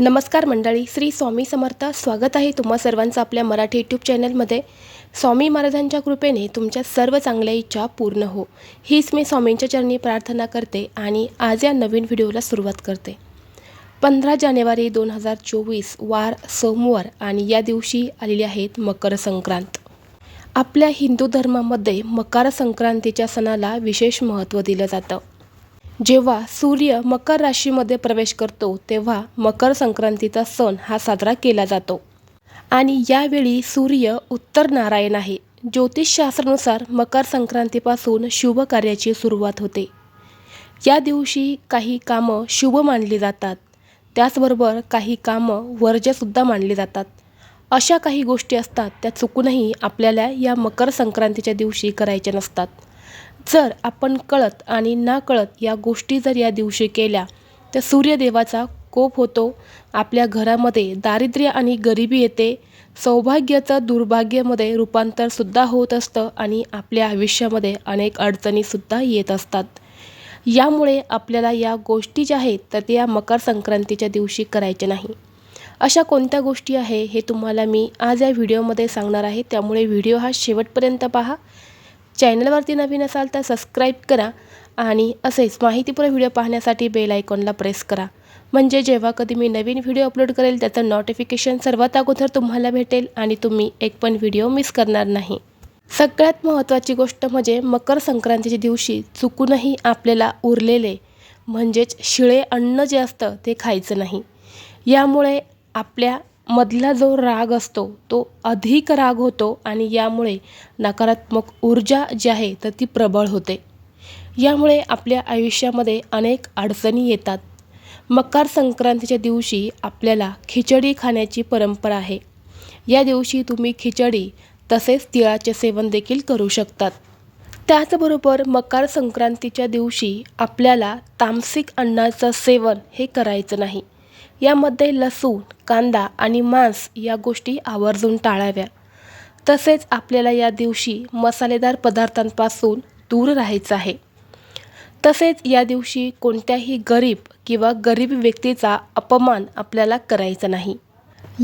नमस्कार मंडळी श्री स्वामी समर्थ. स्वागत आहे तुम्हा सर्वांचं आपल्या मराठी यूट्यूब चॅनलमध्ये स्वामी महाराजांच्या कृपेने तुमच्या सर्व चांगल्या इच्छा पूर्ण हो. हीच मी स्वामींच्या चरणी प्रार्थना करते आणि आज या नवीन व्हिडिओला सुरुवात करते. पंधरा जानेवारी दोन हजार चोवीस वार सोमवार आणि या दिवशी आलेली आहेत मकर संक्रांत. आपल्या हिंदू धर्मामध्ये मकर संक्रांतीच्या सणाला विशेष महत्त्व दिलं जातं. जेव्हा सूर्य मकर राशीमध्ये प्रवेश करतो तेव्हा मकर संक्रांतीचा सण हा साजरा केला जातो. आणि यावेळी सूर्य उत्तर नारायण आहे. ज्योतिषशास्त्रानुसार मकर संक्रांतीपासून शुभ कार्याची सुरुवात होते. या दिवशी काही कामं शुभ मानली जातात. त्याचबरोबर काही कामं वर्ज्यसुद्धा मानली जातात. अशा काही गोष्टी असतात त्या चुकूनही आपल्याला या मकर संक्रांतीच्या दिवशी करायच्या नसतात. जर आपण कळत आणि नाकळत या गोष्टी जर या दिवशी केल्या तर सूर्यदेवाचा कोप होतो. आपल्या घरामध्ये दारिद्र्य आणि गरिबी येते. सौभाग्याचं दुर्भाग्यामध्ये रूपांतरसुद्धा होत असतं आणि आपल्या आयुष्यामध्ये अनेक अडचणीसुद्धा येत असतात. यामुळे आपल्याला या गोष्टी ज्या आहेत तर त्या मकर संक्रांतीच्या दिवशी करायच्या नाही. अशा कोणत्या गोष्टी आहे हे तुम्हाला मी आज या व्हिडिओमध्ये सांगणार आहे. त्यामुळे व्हिडिओ हा शेवटपर्यंत पहा. चॅनलवरती नवीन असाल तर सबस्क्राईब करा आणि असेच माहितीपूर्ण व्हिडिओ पाहण्यासाठी बेल आयकॉनला प्रेस करा. म्हणजे जेव्हा कधी मी नवीन व्हिडिओ अपलोड करेल त्याचं नोटिफिकेशन सर्वात अगोदर तुम्हाला भेटेल आणि तुम्ही एक पण व्हिडिओ मिस करणार नाही. सगळ्यात महत्त्वाची गोष्ट म्हणजे मकर संक्रांतीच्या दिवशी चुकूनही आपल्याला उरलेले म्हणजेच शिळे अन्न जे असतं ते खायचं नाही. यामुळे आपल्या मधला जो राग असतो तो अधिक राग होतो आणि यामुळे नकारात्मक ऊर्जा जी आहे तर ती प्रबळ होते. यामुळे आपल्या आयुष्यामध्ये अनेक अडचणी येतात. मकर संक्रांतीच्या दिवशी आपल्याला खिचडी खाण्याची परंपरा आहे. या दिवशी तुम्ही खिचडी तसेच तिळाचे सेवन देखील करू शकतात. त्याचबरोबर मकर संक्रांतीच्या दिवशी आपल्याला तामसिक अन्नाचं सेवन हे करायचं नाही. यामध्ये लसूण कांदा आणि मांस या गोष्टी आवर्जून टाळाव्या. तसेच आपल्याला या दिवशी मसालेदार पदार्थांपासून दूर राहायचं आहे. तसेच या दिवशी कोणत्याही गरीब किंवा गरीब व्यक्तीचा अपमान आपल्याला करायचा नाही.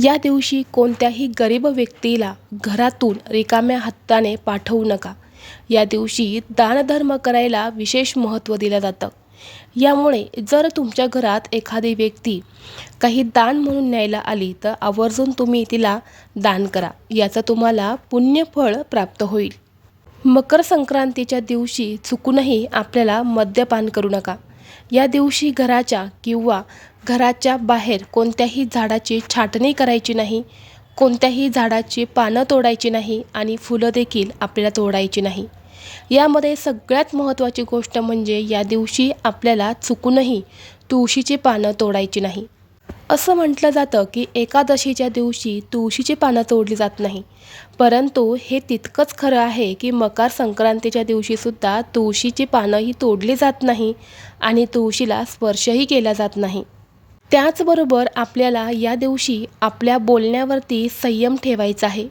या दिवशी कोणत्याही गरीब व्यक्तीला घरातून रिकाम्या हाताने पाठवू नका. या दिवशी दानधर्म करायला विशेष महत्त्व दिलं जातं. यामुळे जर तुमच्या घरात एखादी व्यक्ती काही दान म्हणून न्यायला आली तर आवर्जून तुम्ही तिला दान करा. याचं तुम्हाला पुण्यफळ प्राप्त होईल. मकर संक्रांतीच्या दिवशी चुकूनही आपल्याला मद्यपान करू नका. या दिवशी घराच्या किंवा घराच्या बाहेर कोणत्याही झाडाची छाटणी करायची नाही कोणत्याही झाडाची पानं तोडायची नाही आणि फुलं देखील आपल्याला तोडायची नाही. यामध्ये सगळ्यात महत्त्वाची गोष्ट म्हणजे या दिवशी आपल्याला चुकूनही तुळशीची पानं तोडायची नाही. असं म्हटलं जातं की एकादशीच्या दिवशी तुळशीची पानं तोडली जात नाही. परंतु हे तितकंच खरं आहे की मकर संक्रांतीच्या दिवशीसुद्धा तुळशीची पानं ही तोडली जात नाही आणि तुळशीला स्पर्शही केला जात नाही. त्याचबरोबर आपल्याला या दिवशी आपल्या बोलण्यावरती संयम ठेवायचा आहे.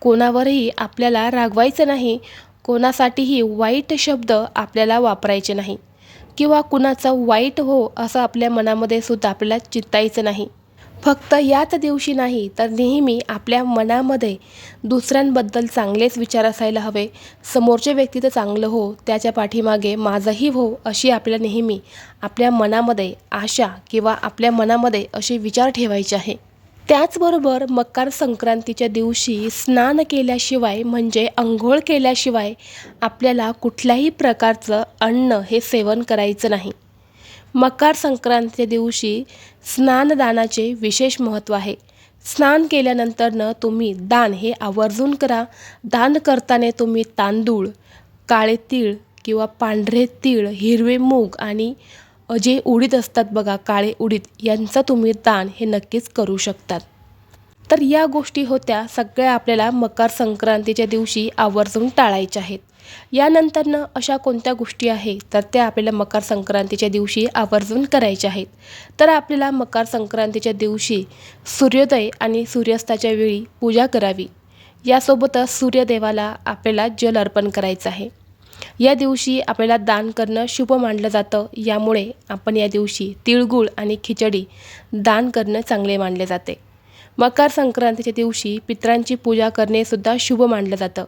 कोणावरही आपल्याला रागवायचं नाही कोणासाठीही वाईट शब्द आपल्याला वापरायचे नाही. किंवा कुणाचं वाईट हो असं आपल्या मनामध्ये सुद्धा आपल्याला चित्तायचं नाही. फक्त याच दिवशी नाही तर नेहमी आपल्या मनामध्ये दुसऱ्यांबद्दल चांगलेच विचार असायला हवे. समोरचे व्यक्ती तर चांगलं हो त्याच्या पाठीमागे माझंही हो अशी आपल्या नेहमी आपल्या मनामध्ये आशा किंवा आपल्या मनामध्ये असे विचार ठेवायचे आहे. त्याचबरोबर मकर संक्रांतीच्या दिवशी स्नान केल्याशिवाय म्हणजे अंघोळ केल्याशिवाय आपल्याला कुठल्याही प्रकारचं अन्न हे सेवन करायचं नाही. मकर संक्रांतीच्या दिवशी स्नानदानाचे विशेष महत्त्व आहे. स्नान केल्यानंतरनं तुम्ही दान हे आवर्जून करा. दान करताना तुम्ही तांदूळ काळे तीळ किंवा पांढरे तीळ हिरवे मूग आणि जे उडीद असतात बघा काळे उडीद यांचा तुम्ही दान हे नक्कीच करू शकतात. तर या गोष्टी होत्या सगळ्या आपल्याला मकर संक्रांतीच्या दिवशी आवर्जून टाळायच्या आहेत. यानंतरनं अशा कोणत्या गोष्टी आहेत तर त्या आपल्याला मकर संक्रांतीच्या दिवशी आवर्जून करायच्या आहेत. तर आपल्याला मकर संक्रांतीच्या दिवशी सूर्योदय आणि सूर्यास्ताच्या वेळी पूजा करावी. यासोबतच सूर्यदेवाला आपल्याला जल अर्पण करायचं आहे. या दिवशी आपल्याला दान करणं शुभ मानलं जातं. यामुळे आपण या दिवशी तिळगुळ आणि खिचडी दान करणं चांगले मानले जाते. मकर संक्रांतीच्या दिवशी पित्रांची पूजा करणेसुद्धा शुभ मानलं जातं.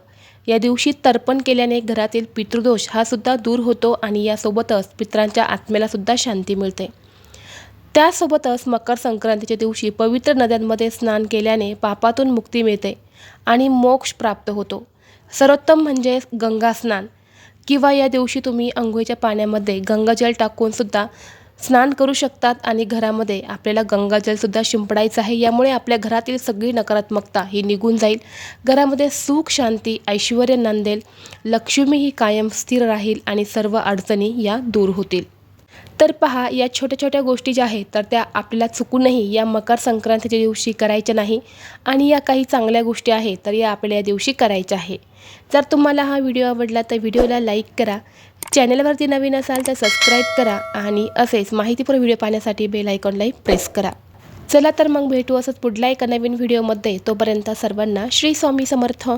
या दिवशी तर्पण केल्याने घरातील पितृदोष हा सुद्धा दूर होतो आणि यासोबतच पितरांच्या आत्म्याला सुद्धा शांती मिळते. त्यासोबतच मकर संक्रांतीच्या दिवशी पवित्र नद्यांमध्ये स्नान केल्याने पापातून मुक्ती मिळते आणि मोक्ष प्राप्त होतो. सर्वोत्तम म्हणजे गंगा स्नान. किंवा या दिवशी तुम्ही आंघोळीच्या पाण्यामध्ये गंगाजल टाकून सुद्धा स्नान करू शकतात आणि घरामध्ये आपल्याला गंगाजलसुद्धा शिंपडायचं आहे. यामुळे आपल्या घरातील सगळी नकारात्मकता ही निघून जाईल. घरामध्ये सुख शांती ऐश्वर नांदेल. लक्ष्मी ही कायम स्थिर राहील आणि सर्व अडचणी या दूर होतील. तर पहा या छोट्या छोट्या गोष्टी ज्या आहेत तर त्या आपल्याला चुकूनही या मकर संक्रांतीच्या दिवशी करायच्या नाही आणि या काही चांगल्या गोष्टी आहेत तर या आपल्या या दिवशी करायच्या आहे. जर तुम्हाला हा व्हिडिओ आवडला तर व्हिडिओला लाईक करा चॅनलवरती नवीन असाल तर सबस्क्राईब करा आणि असेच माहितीपूर व्हिडिओ पाहण्यासाठी बेल आयकॉनलाही प्रेस करा. चला तर मग भेटू असंच पुढल्या एका नवीन व्हिडिओमध्ये. तोपर्यंत सर्वांना श्री स्वामी समर्थ.